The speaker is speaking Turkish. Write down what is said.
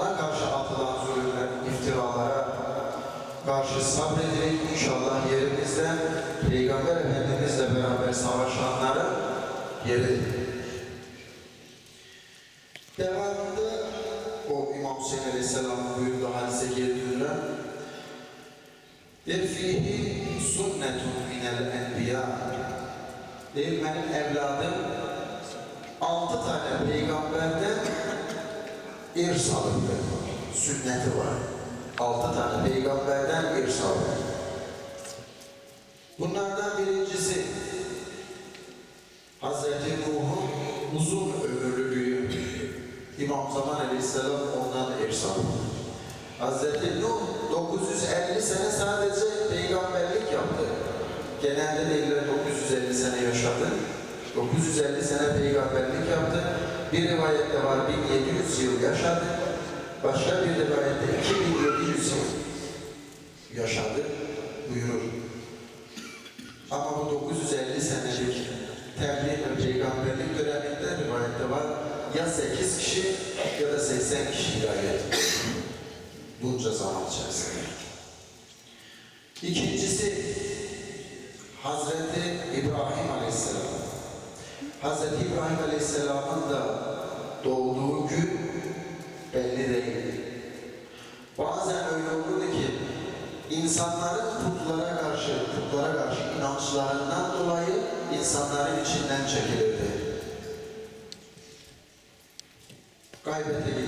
ona karşı atılan zulümler, iftiralara karşı sabrederek inşallah yerimizden Peygamber Efendimizle beraber savaşanlara yeri. Devamında o İmam Hüseyin Aleyhisselam'ın buyurduğu hadise geldiğinde Der fihi sünnetun minel enbiya Değil benim evladım altı tane peygamberden irs alındı. Sünneti var. Altı tane peygamberden irs alındı. Bunlardan birincisi Hazreti Nuh'un uzun ömürlülüğü. İmam Zaman Aleyhisselam ondan irs aldı. Hazreti Nuh 950 sene sadece peygamberlik yaptı. Genelde değiller 950 sene yaşadı. 950 sene peygamberlik yaptı. Bir rivayette var 1700 yıl yaşadı. Başka bir rivayette 2700 yıl yaşadı buyurur. Ama bu 950 senelik tebliğ ve peygamberlik döneminde rivayette var. Ya 8 kişi ya da 80 kişi hidayet bunca zaman içerisinde. İkincisi Hazreti İbrahim. Hz. İbrahim Aleyhisselam'ın da doğduğu gün belli değil. Bazen öyle olurdu ki insanların putlara karşı, putlara karşı inançlarından dolayı insanların içinden çekilirdi. Kaybete